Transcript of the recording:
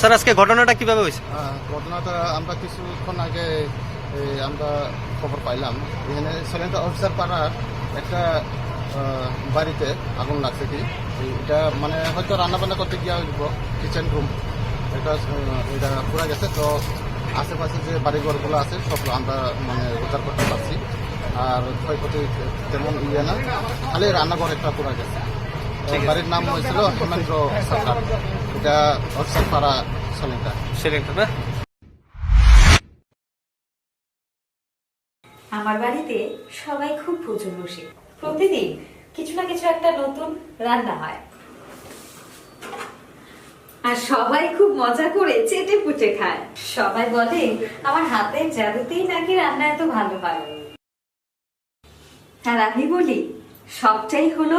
Sir, আজকে ঘটনাটা কীভাবে হয়েছে? ঘটনাটা আমরা কিছুক্ষণ আগে আমরা খবর পাইলাম। এখানে সিলিন্ডার অফিসার পাড়ার একটা বাড়িতে আগুন লাগছে কি? এটা মানে হয়তো রান্না বান্না করতে গিয়ে কিচেন রুম এটা এটা পুরা গেছে। তো আশেপাশে যে বাড়িঘরগুলো আছে সব আমরা মানে উদ্ধার করতে পারছি। আর ক্ষয়ক্ষতি তেমন ইয়ে না। খালি রান্নাঘর একটা পুরা গেছে। বাড়ির নাম হয়েছিল হেমেন্দ্র সরকার। এটা অফিসার পাড়া সিলিন্ডার। সিলিন্ডার না? আমার বাড়িতে সবাই খুব প্রচুর বসে। প্রতিদিন কিছু না কিছু একটা নতুন রান্না হয়। আর সবাই খুব মজা করে চেটে পুটে খায়। সবাই বলে আমার হাতের জাদুতেই নাকি রান্না এত ভালো হয়? আর আমি বলি সবটাই হলো